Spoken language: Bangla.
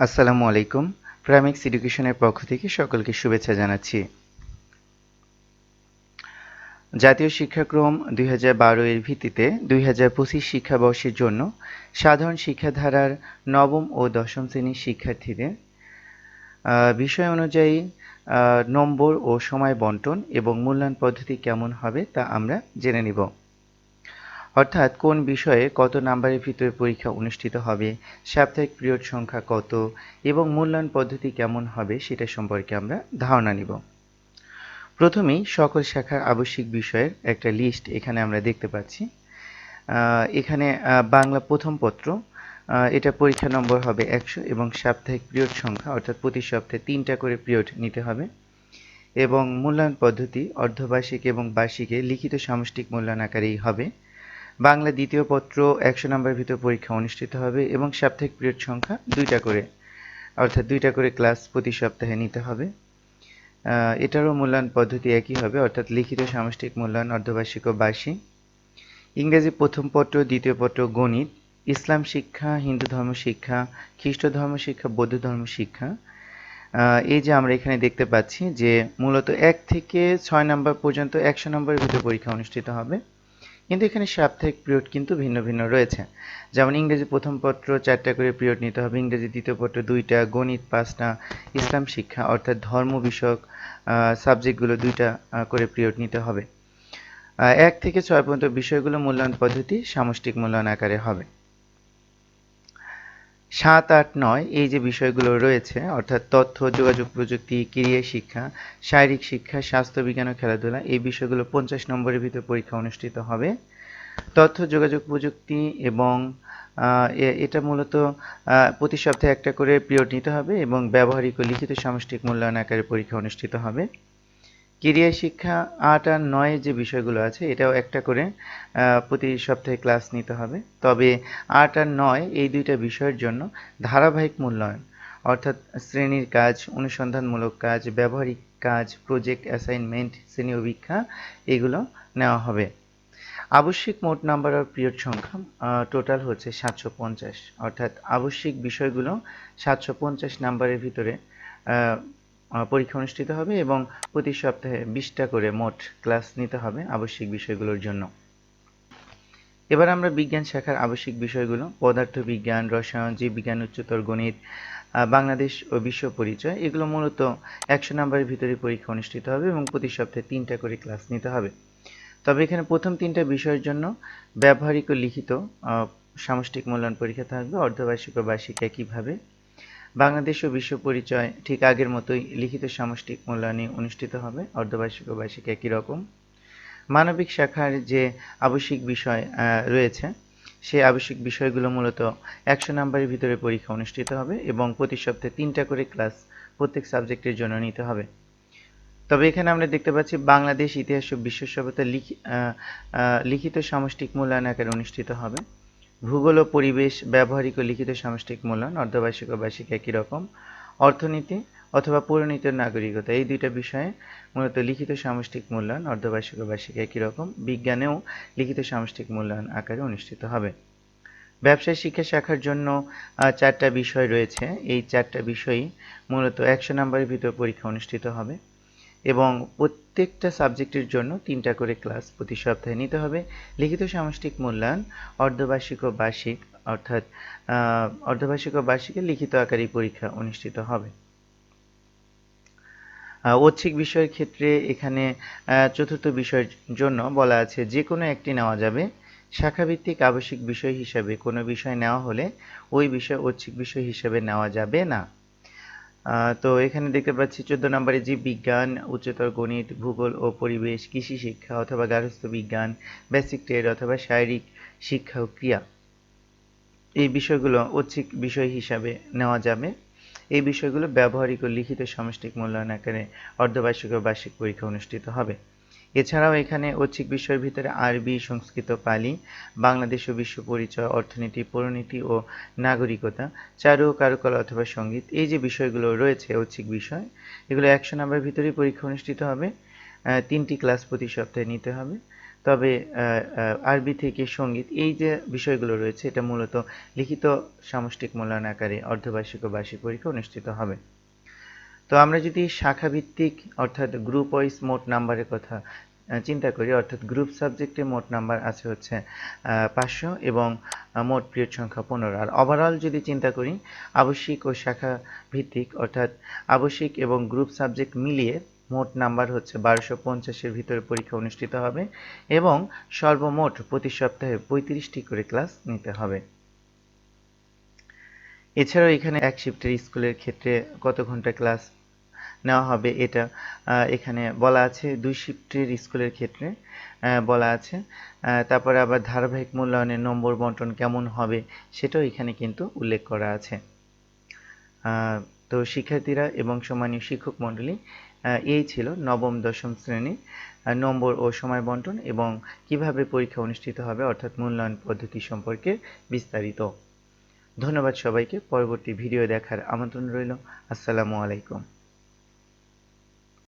আসসালামু আলাইকুম। প্রাইমেক্স এডুকেশনের পক্ষ থেকে সকলকে শুভেচ্ছা জানাচ্ছি। জাতীয় শিক্ষাক্রম দুই হাজার বারো এর ভিত্তিতে দুই হাজার পঁচিশ শিক্ষাবর্ষের জন্য সাধারণ শিক্ষাধারার নবম ও দশম শ্রেণির শিক্ষার্থীদের বিষয় অনুযায়ী নম্বর ও সময় বন্টন এবং মূল্যায়ন পদ্ধতি কেমন হবে তা আমরা জেনে নিব। অর্থাৎ কোন বিষয়ে কত নাম্বারের ভিতরে পরীক্ষা অনুষ্ঠিত হবে, সাপ্তাহিক পিরিয়ড সংখ্যা কত এবং মূল্যায়ন পদ্ধতি কেমন হবে সেটা সম্পর্কে আমরা ধারণা নিব। প্রথমেই সকল শাখার আবশ্যিক বিষয়ের একটা লিস্ট এখানে আমরা দেখতে পাচ্ছি। এখানে বাংলা প্রথম পত্র এটা পরীক্ষা নম্বর হবে একশো এবং সাপ্তাহিক পিরিয়ড সংখ্যা অর্থাৎ প্রতি সপ্তাহে তিনটা করে পিরিয়ড নিতে হবে এবং মূল্যায়ন পদ্ধতি অর্ধবার্ষিক এবং বার্ষিকে লিখিত সামষ্টিক মূল্যায়ন আকারেই হবে। বাংলা দ্বিতীয় পত্র একশো নম্বরের ভিতর পরীক্ষা অনুষ্ঠিত হবে এবং সাপ্তাহিক পিরিয়ড সংখ্যা দুইটা করে, অর্থাৎ দুইটা করে ক্লাস প্রতি সপ্তাহে নিতে হবে। এটারও মূল্যায়ন পদ্ধতি একই হবে, অর্থাৎ লিখিত সামষ্টিক মূল্যায়ন, অর্ধবার্ষিক ও বার্ষিক। ইংরেজি প্রথম পত্র, দ্বিতীয় পত্র, গণিত, ইসলাম শিক্ষা, হিন্দু ধর্ম শিক্ষা, খ্রিস্ট ধর্ম শিক্ষা, বৌদ্ধ ধর্ম শিক্ষা। এই যে আমরা এখানে দেখতে পাচ্ছি যে মূলত এক থেকে ছয় নম্বর পর্যন্ত একশো নম্বরের ভিতর পরীক্ষা অনুষ্ঠিত হবে। কিন্তু এখানে সাপ্তাহিক পিরিয়ড কিন্তু ভিন্ন ভিন্ন রয়েছে। যেমন ইংরেজি প্রথম পত্র চারটা করে পিরিয়ড নিতে হবে, ইংরেজি দ্বিতীয় পত্র দুইটা, গণিত পাঁচটা, ইসলাম শিক্ষা অর্থাৎ ধর্ম বিষয়ক সাবজেক্টগুলো দুইটা করে পিরিয়ড নিতে হবে। এক থেকে ছয় পর্যন্ত বিষয়গুলো মূল্যায়ন পদ্ধতি সামষ্টিক মূল্যায়ন আকারে হবে। সাত আট নয়, এই যে বিষয়গুলো রয়েছে, অর্থাৎ তথ্য, যোগাযোগ প্রযুক্তি ক্রিয়া শিক্ষা, শারীরিক শিক্ষা, স্বাস্থ্য বিজ্ঞান ও খেলাধুলা, এই বিষয়গুলো পঞ্চাশ নম্বরের ভিতর পরীক্ষা অনুষ্ঠিত হবে। তথ্য, যোগাযোগ প্রযুক্তি এবং এটা মূলত প্রতি সপ্তাহে একটা করে পিরিয়ড নিতে হবে এবং ব্যবহারিক ও লিখিত সামষ্টিক মূল্যায়ন আকারে পরীক্ষা অনুষ্ঠিত হবে। ক্রিয়া শিক্ষা আট আর নয় যে বিষয়গুলো আছে, এটাও একটা করে প্রতি সপ্তাহে ক্লাস নিতে হবে। তবে আট আর নয় এই দুইটা বিষয়ের জন্য ধারাবাহিক মূল্যায়ন, অর্থাৎ শ্রেণির কাজ, অনুসন্ধানমূলক কাজ, ব্যবহারিক কাজ প্রজেক্ট অ্যাসাইনমেন্ট শ্রেণি অভিক্ষা এগুলো নেওয়া হবে। আবশ্যিক মোট নাম্বার অফ পিরিয়ড সংখ্যা টোটাল হচ্ছে সাতশো পঞ্চাশ, অর্থাৎ আবশ্যিক বিষয়গুলো সাতশো পঞ্চাশ নাম্বারের ভিতরে পরীক্ষা অনুষ্ঠিত হবে এবং প্রতি সপ্তাহে বিশটা করে মোট ক্লাস নিতে হবে আবশ্যিক বিষয়গুলোর জন্য। এবার আমরা বিজ্ঞান শাখার আবশ্যিক বিষয়গুলো পদার্থ বিজ্ঞান রসায়ন, জীববিজ্ঞান, উচ্চতর গণিত বাংলাদেশ ও বিশ্ব পরিচয়, এগুলো মূলত একশো নাম্বারের ভিতরে পরীক্ষা অনুষ্ঠিত হবে এবং প্রতি সপ্তাহে তিনটা করে ক্লাস নিতে হবে। তবে এখানে প্রথম তিনটা বিষয়ের জন্য ব্যবহারিক ও লিখিত সামষ্টিক মূল্যায়ন পরীক্ষা থাকবে, অর্ধবার্ষিক ও বার্ষিক একইভাবে। বাংলাদেশ ও বিশ্ব পরিচয় ঠিক আগের মতোই লিখিত সামষ্টিক মূল্যায়নে অনুষ্ঠিত হবে। অর্ধবার্ষিক ও বার্ষিক একই রকম। মানবিক শাখার যে আবশ্যিক বিষয় রয়েছে, সেই আবশ্যিক বিষয়গুলো মূলত একশো নাম্বারের ভিতরে পরীক্ষা অনুষ্ঠিত হবে এবং প্রতি সপ্তাহে তিনটা করে ক্লাস প্রত্যেক সাবজেক্টের জন্য নিতে হবে। তবে এখানে আমরা দেখতে পাচ্ছি বাংলাদেশ ইতিহাস ও বিশ্ব সভ্যতা লিখিত সামষ্টিক মূল্যায়ন আকারে অনুষ্ঠিত হবে। ভূগোল ও পরিবেশ ব্যবহারিক ও লিখিত সামষ্টিক মূল্যায়ন, অর্ধবার্ষিক ও বার্ষিক একই রকম, অর্থনীতি অথবা পরিণত নাগরিকতা, এই দুইটা বিষয়ে মূলত লিখিত সামষ্টিক মূল্যায়ন, অর্ধবার্ষিক ও বার্ষিক একই রকম, বিজ্ঞানেও লিখিত সামষ্টিক মূল্যায়ন আকারে অনুষ্ঠিত হবে। ব্যবসায় শিক্ষা শাখার জন্য চারটা বিষয় রয়েছে। এই চারটা বিষয়ই মূলত একশো নম্বরের ভিতর পরীক্ষা অনুষ্ঠিত হবে। এবং প্রত্যেকটা সাবজেক্টের জন্য তিনটা করে ক্লাস প্রতি সপ্তাহে নিতে হবে। লিখিত সামষ্টিক মূল্যায়ন, অর্ধবার্ষিক ও বার্ষিক, অর্থাৎ অর্ধবার্ষিক ও বার্ষিকে লিখিত আকারে পরীক্ষা অনুষ্ঠিত হবে। ঐচ্ছিক বিষয়ের ক্ষেত্রে এখানে চতুর্থ বিষয়ের জন্য বলা আছে যে কোনো একটি নেওয়া যাবে। শাখাভিত্তিক আবশ্যিক বিষয় হিসাবে কোনো বিষয় নেওয়া হলে ওই বিষয় ঐচ্ছিক বিষয় হিসাবে নেওয়া যাবে না। তো এখানে দেখতে পাচ্ছি চোদ্দ নম্বরে জীব বিজ্ঞান, উচ্চতর গণিত, ভূগোল ও পরিবেশ, কৃষি শিক্ষা অথবা গার্হস্থ্য বিজ্ঞান বেসিক ট্রেড অথবা শারীরিক শিক্ষা ও ক্রিয়া। এই বিষয়গুলো ঐচ্ছিক বিষয় হিসাবে নেওয়া যাবে। এই বিষয়গুলো ব্যবহারিক ও লিখিত সামষ্টিক মূল্যায়ন আকারে অর্ধবার্ষিক ও বার্ষিক পরীক্ষা অনুষ্ঠিত হবে। এছাড়াও এখানে ঐচ্ছিক বিষয়ের ভিতরে আরবি, সংস্কৃত, পালি, বাংলাদেশ ও বিশ্ব পরিচয়, অর্থনীতি পরিণতি ও নাগরিকতা, চারু, কারুকলা অথবা সংগীত এই যে বিষয়গুলো রয়েছে ঐচ্ছিক বিষয়, এগুলো একশো নাম্বার ভিতরেই পরীক্ষা অনুষ্ঠিত হবে। তিনটি ক্লাস প্রতি সপ্তাহে নিতে হবে। তবে আরবি থেকে সংগীত এই যে বিষয়গুলো রয়েছে, এটা মূলত লিখিত সামষ্টিক মূল্যায়ন আকারে অর্ধবার্ষিক ও বার্ষিক পরীক্ষা অনুষ্ঠিত হবে। তো আমরা যদি শাখা ভিত্তিক অর্থাৎ গ্রুপ ওয়াইজ মোট নাম্বারের কথা চিন্তা করি, অর্থাৎ গ্রুপ সাবজেক্টে মোট নাম্বার আছে হচ্ছে পাঁচশো এবং মোট পিরিয়ড সংখ্যা পনেরো। আর ওভারঅল যদি চিন্তা করি, আবশ্যিক ও শাখা ভিত্তিক অর্থাৎ আবশ্যিক এবং গ্রুপ সাবজেক্ট মিলিয়ে মোট নাম্বার হচ্ছে বারোশো পঞ্চাশের ভিতরে পরীক্ষা অনুষ্ঠিত হবে এবং সর্বমোট প্রতি সপ্তাহে পঁয়ত্রিশটি করে ক্লাস নিতে হবে। এছাড়াও এখানে এক শিফটের স্কুলের ক্ষেত্রে কত ঘণ্টা ক্লাস নেওয়া হবে এটা। এখানে বলা আছে দুই শিফটের স্কুলের ক্ষেত্রে বলা আছে। তারপরে আবার ধারাবাহিক মূল্যায়নের নম্বর বন্টন কেমন হবে সেটাও এখানে কিন্তু উল্লেখ করা আছে। তো শিক্ষার্থীরা এবং সম্মানীয় শিক্ষক মণ্ডলী এই ছিল নবম, দশম শ্রেণি নম্বর ও সময় বন্টন এবং কীভাবে পরীক্ষা অনুষ্ঠিত হবে অর্থাৎ মূল্যায়ন পদ্ধতি সম্পর্কে বিস্তারিত। ধন্যবাদ সবাইকে। পরবর্তী ভিডিও দেখার আমন্ত্রণ রইল। আসসালামু আলাইকুম।